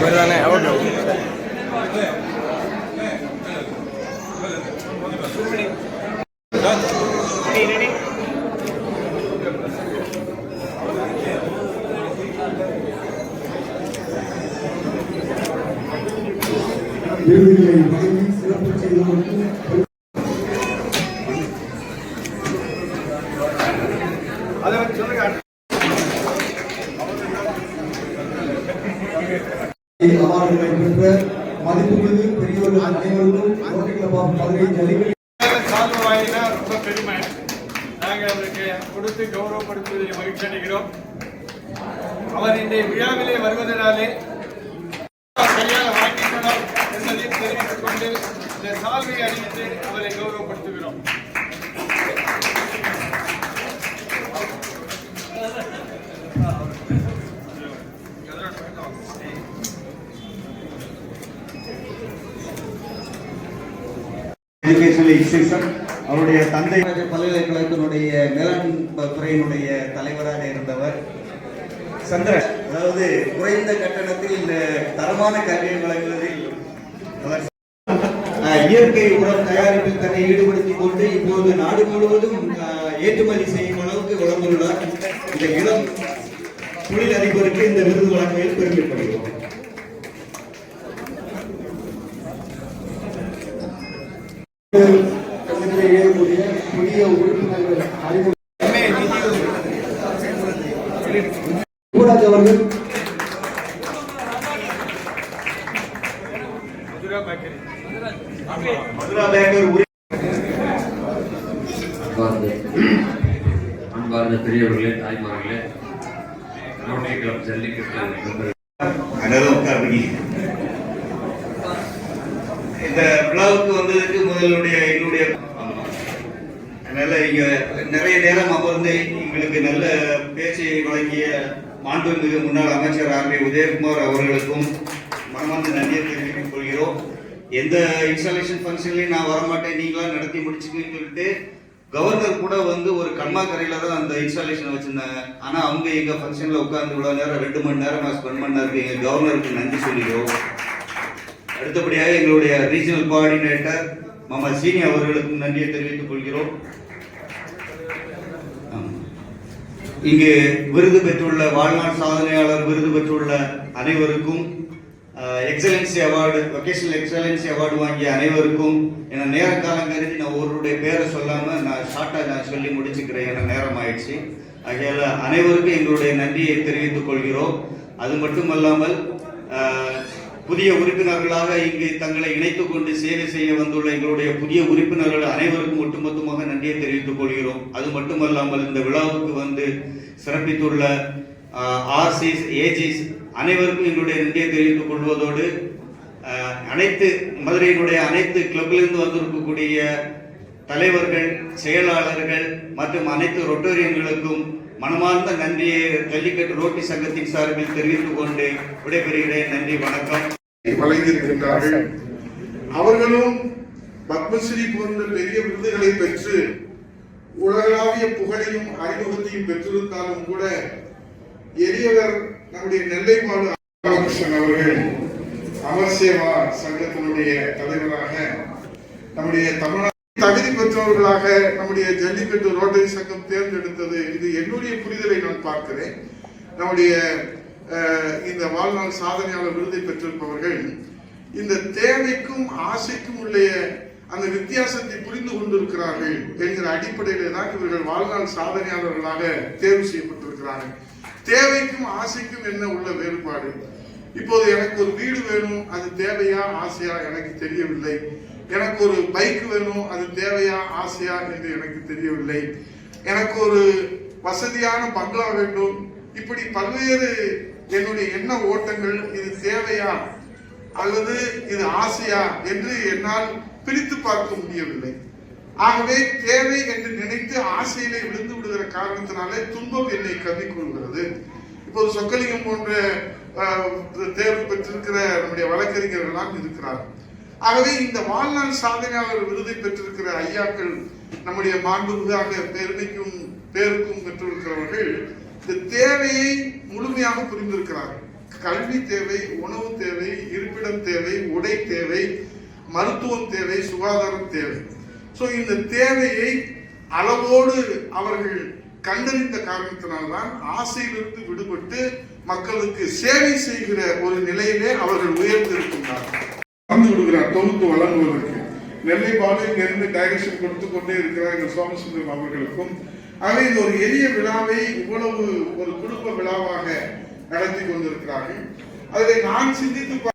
બધાને આવડો Thank you. மதிப்புமிகு பெரியவர்கள் அனைவருக்கும் rotary club of Madurai Jallikattu. Solve வாங்கினா ரொம்ப பெருமை. நாங்கள் அவருக்கு கொடுத்து கௌரவப்படுத்துவதில் மகிழ்ச்சி அடைகிறோம். அவர் இந்த விழாவிலே வருவதனாலே கையால் வாங்கி எஜுகேஷனல் இன்ஸ்டியூஷன் அவருடைய தந்தை பல்கலைக்கழகத்தினுடைய மேலாண் துறையினுடைய தலைவராக இருந்தவர் சந்திரன். அதாவது குறைந்த கட்டணத்தில் இந்த தரமான கல்வியை வழங்குவதில் அவர் இயற்கை உரம் தயாரிப்பில் தன்னை ஈடுபடுத்திக் கொண்டு இப்போது நாடு முழுவதும் அஹ், ஏற்றுமதி செய்யும் அளவுக்கு வளர்ந்துள்ளார். இந்த இளம் தொழில் அதிபருக்கு இந்த விருது வழங்குவதில் பெருமைப்படும் இயங்கக்கூடிய புதிய உறுப்பினர்கள் அறிமுக யுவராஜ் அவர்கள். மதுரா பேக்கரி மதுரா பேக்கர் உரி- அன்பார்ந்த அன்பார்ந்த பெரியவர்களே தாய்மார்களே ரோட்டரி கிளப் ஜல்லிக்கட்டு நண்பர்களே, அங்கதான் உட்காருங்க இந்த விழாவுக்கு வந்ததுக்கு முதலுடைய எங்களுடைய அதனால இங்க நிறைய நேரம் அமர்ந்து எங்களுக்கு நல்ல பேச்சை வழங்கிய மாண்புமிகு முன்னாள் அமைச்சர் ஆர் பி உதயகுமார் அவர்களுக்கும் மனமார்ந்த நன்றியை தெரிவித்துக் கொள்கிறோம். எந்த இன்ஸ்டாலேஷன் ஃபங்க்ஷன்லையும் நான் வரமாட்டேன் நீங்களாம் நடத்தி முடிச்சுக்கன்னு சொல்லிட்டு கவர்னர் கூட வந்து ஒரு கண்மா கரையில தான் அந்த இன்ஸ்டாலேஷன் வச்சிருந்தாங்க. ஆனா அவங்க எங்க ஃபங்க்ஷன்ல உட்கார்ந்து இவ்வளவு நேரம் ரெண்டு மணி நேரம் நான் ஸ்பெண்ட் பண்ணாருக்கு எங்க கவர்னருக்கு நன்றி சொல்லிக்கிறோம். அடுத்தபடியாக எங்களுடைய ரீஜனல் கோஆர்டினேட்டர் மாமா சீனி அவர்களுக்கும் நன்றியை தெரிவித்துக் கொள்கிறோம். இங்கு விருது பெற்றுள்ள வாழ்நாள் சாதனையாளர் விருது பெற்றுள்ள அனைவருக்கும் excellency award vocational excellency award வாங்கிய அனைவருக்கும் என நேர காலம் கருதி நான் ஒருவருடைய பேரை சொல்லாம நான் ஷார்ட்டா நான் சொல்லி முடிச்சுக்கிறேன். என நேரம் ஆயிடுச்சு. ஆகையால அனைவருக்கும் எங்களுடைய நன்றியை தெரிவித்துக் கொள்கிறோம். அது மட்டுமல்லாமல் அஹ், புதிய உறுப்பினர்களாக இங்கு தங்களை இணைத்துக் கொண்டு சேவை செய்ய வந்துள்ள எங்களுடைய புதிய உறுப்பினர்கள் அனைவருக்கும் ஒட்டுமொத்தமாக நன்றியை தெரிவித்துக் கொள்கிறோம். அது மட்டுமல்லாமல் இந்த விழாவுக்கு வந்து சிறப்பித்துள்ள ஆர்சிஸ் ஏஜிஸ் அனைவருக்கும் எங்களுடைய நன்றியை தெரிவித்துக் கொள்வதோடு அனைத்து மதுரையினுடைய அனைத்து கிளப்பிலிருந்து வந்திருக்கக்கூடிய தலைவர்கள் செயலாளர்கள் மற்றும் அனைத்து ரொட்டோரியங்களுக்கும் மனமார்ந்த நன்றியை ஜல்லிக்கட்டு ரோட்டி சங்கத்தின் சார்பில் தெரிவித்துக் கொண்டு விடைபெறுகிறேன். நன்றி வணக்கம். வழங்கியிருக்கின்றார்கள். அவர்களும் பத்மஸ்ரீ போன்ற பெரிய விருதுகளை பெற்று உலகளாவிய புகழையும் அறிமுகத்தையும் பெற்றிருந்தாலும் கூட எளியவர் நம்முடைய நெல்லை மாடு ராமகிருஷ்ணன் அவர்கள் அமர் சேவா சங்கத்தினுடைய தலைவராக நம்முடைய தமிழ்நாடு தகுதி பெற்றவர்களாக நம்முடைய ஜல்லிக்கட்டு ரோட்டரி சங்கம் தேர்ந்தெடுத்தது. இது என்னுடைய புரிதலை நான் பார்க்கிறேன். நம்முடைய இந்த வாழ்நாள் சாதனையாளர் விருதை பெற்றிருப்பவர்கள் இந்த தேவைக்கும் ஆசைக்கும் உள்ள அந்த வித்தியாசத்தை புரிந்து கொண்டிருக்கிறார்கள் என்கிற அடிப்படையில தான் இவர்கள் வாழ்நாள் சாதனையாளர்களாக தேர்வு செய்யப்பட்டிருக்கிறார்கள். தேவைக்கும் ஆசைக்கும் என்ன உள்ள வேறுபாடு? இப்போது எனக்கு ஒரு வீடு வேணும். அது தேவையா ஆசையா? எனக்கு தெரியவில்லை. எனக்கு ஒரு பைக் வேணும் அது தேவையா ஆசையா என்று எனக்கு தெரியவில்லை. எனக்கு ஒரு வசதியான பங்களா வேண்டும். இப்படி பல்வேறு என்னுடைய எண்ண ஓட்டங்கள் இது தேவையா அல்லது இது ஆசையா என்று என்னால் பிரித்து பார்க்க முடியவில்லை. ஆகவே தேவை என்று நினைத்து ஆசையிலே விழுந்து விடுகிற காரணத்தினாலே துன்பம் என்னை கவிக்கொள்கிறது இப்போது சொக்கலிங்கம் போன்ற தேர்வு பெற்றிருக்கிற நம்முடைய வழக்கறிஞர்கள்லாம் இருக்கிறார் ஆகவே இந்த வாழ்நாள் சாதனையாளர் விருதை பெற்றிருக்கிற ஐயாக்கள் நம்முடைய மாண்புமிகாக பெருமைக்கும் பேருக்கும் பெற்றிருக்கிறவர்கள் இந்த தேவையை முழுமையாக புரிந்திருக்கிறார்கள். கல்வி தேவை உணவு தேவை இருப்பிடம் தேவை உடை தேவை மருத்துவம் தேவை சுகாதாரம் தேவை. ஸோ இந்த தேவையை அளவோடு அவர்கள் கண்டறிந்த காரணத்தினால்தான் ஆசையிலிருந்து விடுபட்டு மக்களுக்கு சேவை செய்கிற ஒரு நிலையிலே அவர்கள் உயர்ந்திருக்கின்றார்கள். கலந்து விடுகிறார் தொகுத்து வழங்குவதற்கு நெல்லை பாலு இருந்து டைரக்ஷன் கொடுத்து கொண்டே இருக்கிறார் எங்கள் சோமசுந்தரம் அவர்களுக்கும். ஆகவே இது ஒரு எளிய விழாவை இவ்வளவு ஒரு குடும்ப விழாவாக நடத்தி கொண்டிருக்கிறார்கள். அதில் நான் சிந்தித்து